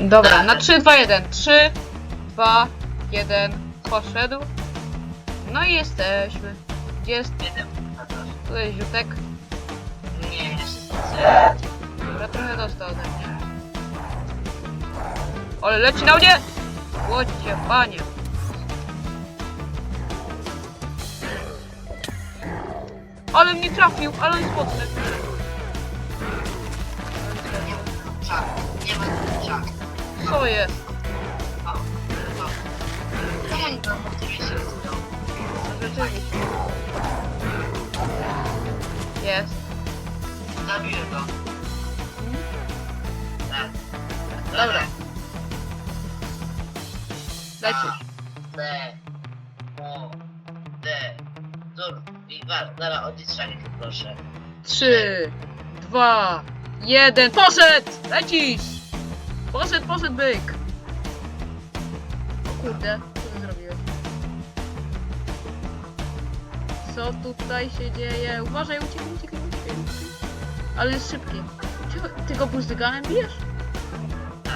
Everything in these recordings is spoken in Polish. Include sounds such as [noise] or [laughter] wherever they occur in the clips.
Dobra, na 3, 2, 1. 3, 2, 1. Poszedł. No i jesteśmy. Gdzie jest? Jeden. Tu jest Ziutek. Nie, jeszcze Dobra, trochę dostał ode mnie. Ale leci na mnie! Łocie, panie. Ale mnie trafił, ale jest mocny. Nie ma czak. Co jest? O, o. Czemu nie mam oczywiście zrobił? Rzeczywiście. Jest. Zabiłem go. Tak. Dobra. Lecisz. D. O. D. Dur. I wa- Dobra, odliczanie proszę. 3, 2, 1. Poszedł! Lecisz! Poszedł, poszedł byk. O kurde, co ty zrobiłeś? Co tutaj się dzieje? Uważaj, uciekaj, uciekaj, uciekaj. Ale jest szybki. Czego- Ty go buzdyganem bijesz? D.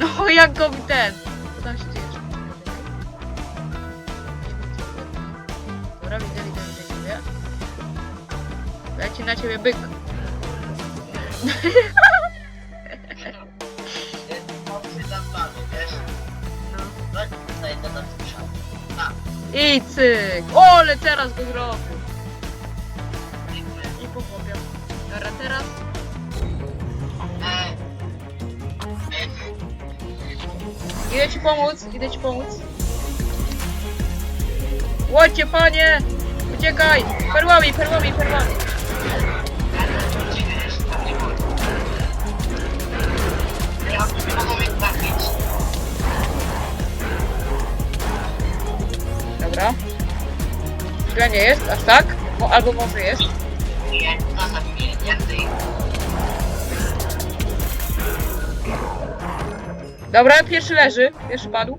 No jak go ten. Tam się Leci na ciebie byk. [laughs] I cyk! O, ale teraz go zrobił. I pochłopiał. Dobra, teraz. Idę ci pomóc, idę ci pomóc. Łocie, panie! Uciekaj! Perłami, perłami, perłami. Ja. Dobra. Źle nie jest, aż tak? Mo, albo może jest. Nie. Dobra, pierwszy leży, pierwszy padł.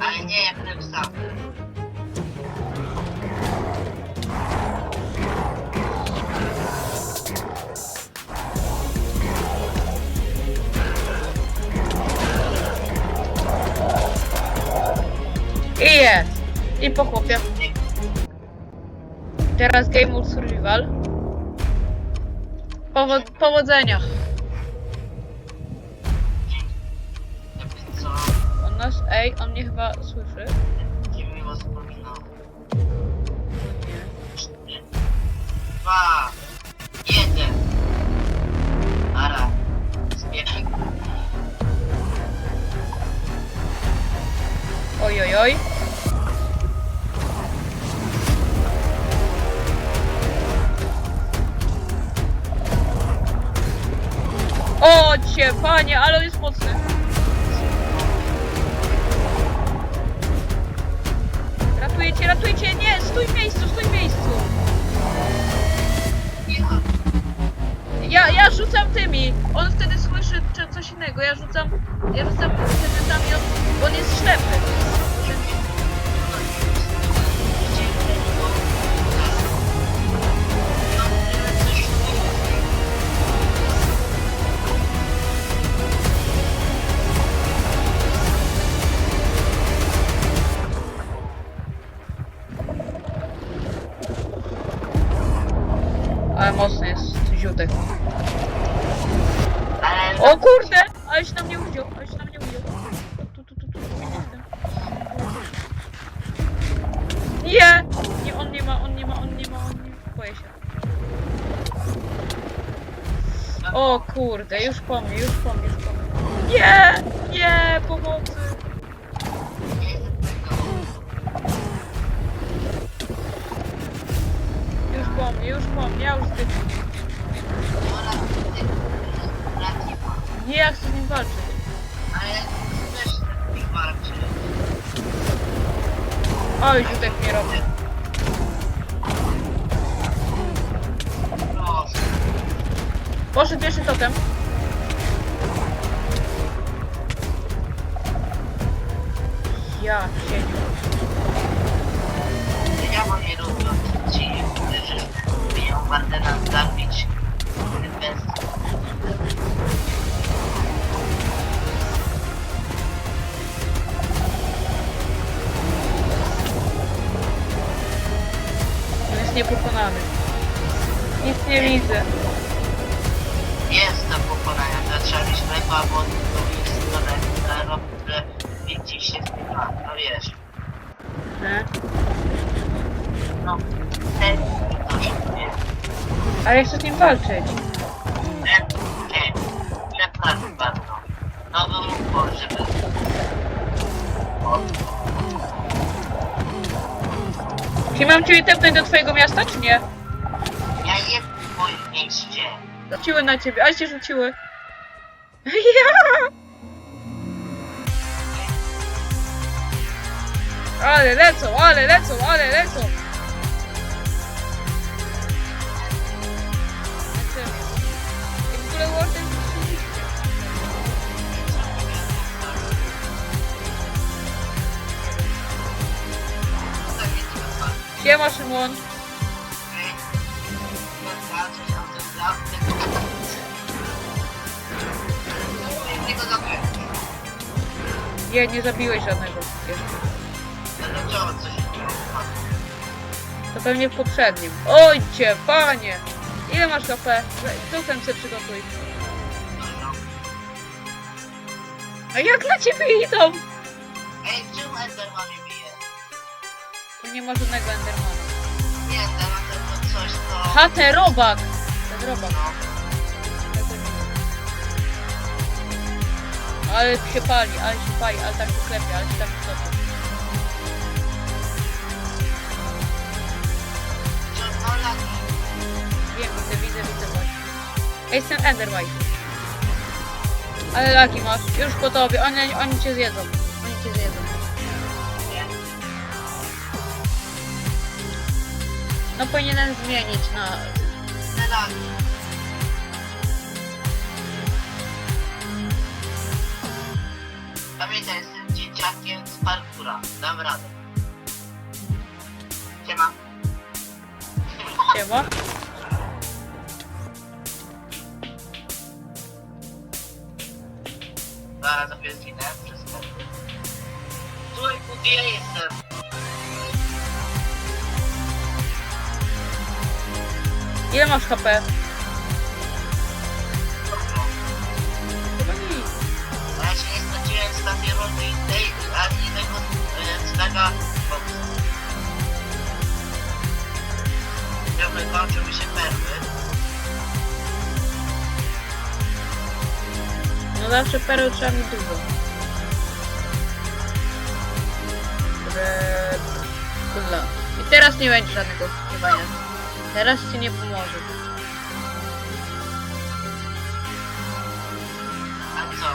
Ale nie, jak ten wstał. I jest. I po chłopie. Teraz Game Mode Survival. Powo powodzenia. On nas, ej, on mnie chyba słyszy. O, cię, panie, ale on jest mocny. Ratujecie, ratujcie, nie, stój w miejscu, stój w miejscu. Ja. Ja, rzucam tymi. On wtedy słyszy co- coś innego. Ja rzucam, ja rzucam przedmiotami, on, on jest ślepy. Ale mocny jest ziutek. O kurde! Ale się na mnie uwziął, ale się na mnie uwziął. Tu, tu, tu, tu. Nie! Nie, on nie ma, on nie ma, on nie ma, on nie... Boję się. O kurde, już po mnie, już po mnie, już po mnie. Nie! Nie! Pomocy! Już po mnie, ja już zdycham. Nie, ja chcę z nim walczyć. Ale też nie walczy. Oj, ziutek mnie robi. Poszedł pierwszy totem. Ja siedzi. Ja mam nie lubię ci, którzy biją ładnie nas zabić. Bez... Jest niepokonany. Nic nie widzę. Jest do pokonania, lewo, albo jest stronę, które widzi się z tym, no wiesz. Nie? No, ten to nie. Ale ja chcę z nim walczyć. Nie, nie, przepraszam bardzo. No bym mógł, żeby... Czy mam cię tepnąć do twojego miasta, czy nie? ja je w moim mieście. Rzuciły na ciebie, ale się rzuciły. Ja! Ale lecą, ale lecą, ale lecą. Tylko Siema Szymon. Nie, nie zabiłeś żadnego jeszcze. To pewnie w poprzednim. Ojcie, panie! Ile masz HP? Duchem sobie przygotuj. A jak na ciebie idą? Ej, czemu Enderman mnie bije? Tu nie ma żadnego Endermana. Nie, Enderman to coś, to... Ha, ten robak! Ten robak. No, Ale się pali, ale się pali, ale tak się klepie, ale się tak klepie. czy lagi? Wiem, widzę, widzę, widzę właśnie. Ja jestem Enderwhite. Ale laki masz, już po tobie, oni, oni cię zjedzą. Oni cię zjedzą. No powinienem zmienić na... Te lagi. Pamiętaj, jestem dzieciakiem z parkura. Dam radę. Siema. Siema. Chwilę zginę przez to. Trójku, gdzie ja jestem? Ile masz HP? Dobro. Chyba nic. No ja się nie straciłem z tamtej rundy i tej, ani jednego e, znaga boksa. Jakby kończyły się perły. Zawsze pereł trzeba mieć dużo. Kula. I teraz nie będzie żadnego śpiewania. Teraz ci nie pomoże. A co?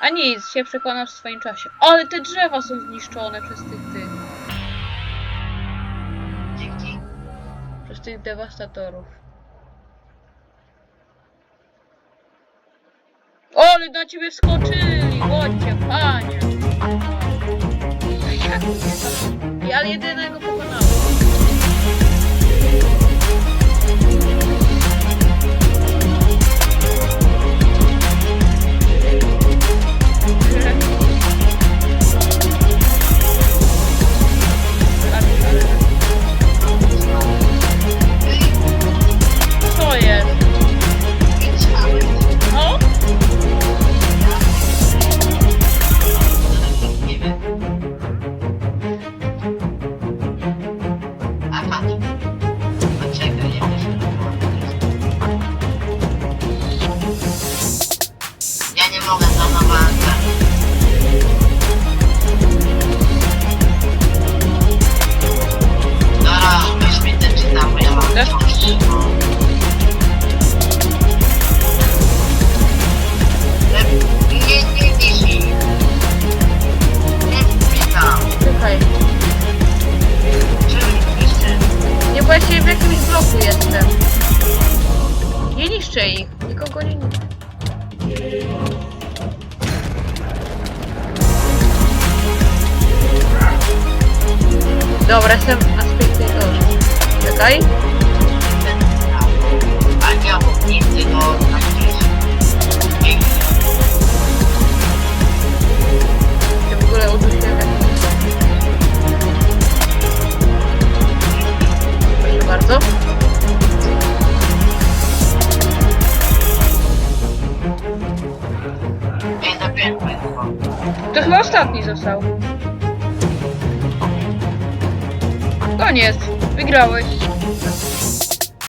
A nic, się przekonasz w swoim czasie. Ale te drzewa są zniszczone przez tych tych. Dzięki. Przez tych dewastatorów. Ale na ciebie wskoczyli! Łodzie, panie! Ja jedynego Dobra, jestem na. Czekaj. No, na któryś. Pięknie. Ja w ogóle udusiłem. Proszę bardzo. To chyba ostatni został. Koniec. Wygrałeś.